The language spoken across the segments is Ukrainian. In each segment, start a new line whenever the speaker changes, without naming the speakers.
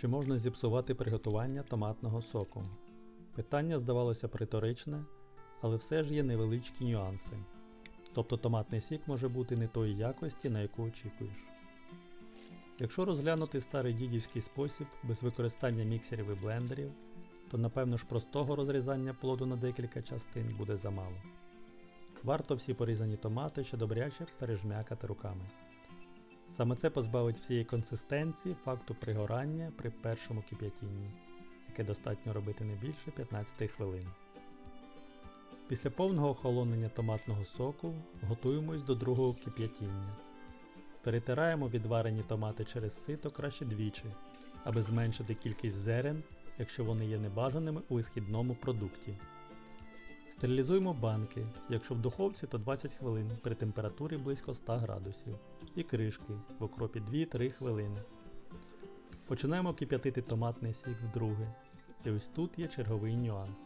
Чи можна зіпсувати приготування томатного соку? Питання здавалося приторичне, але все ж є невеличкі нюанси. Тобто томатний сік може бути не тої якості, на яку очікуєш. Якщо розглянути старий дідівський спосіб без використання міксерів і блендерів, то напевно ж простого розрізання плоду на декілька частин буде замало. Варто всі порізані томати ще добряче пережмякати руками. Саме це позбавить всієї консистенції факту пригорання при першому кип'ятінні, яке достатньо робити не більше 15 хвилин. Після повного охолонення томатного соку готуємось до другого кип'ятіння. Перетираємо відварені томати через сито краще двічі, аби зменшити кількість зерен, якщо вони є небажаними у висхідному продукті. Стерилізуємо банки, якщо в духовці, то 20 хвилин при температурі близько 100 градусів, і кришки в окропі 2-3 хвилини. Починаємо кип'ятити томатний сік вдруге. І ось тут є черговий нюанс.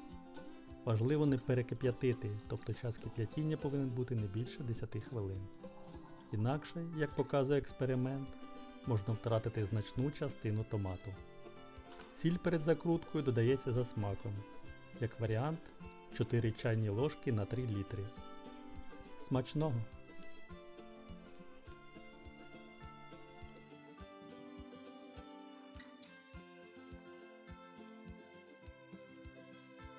Важливо не перекип'ятити, тобто час кип'ятіння повинен бути не більше 10 хвилин. Інакше, як показує експеримент, можна втратити значну частину томату. Сіль перед закруткою додається за смаком. Як варіант, 4 чайні ложки на 3 літри. Смачного!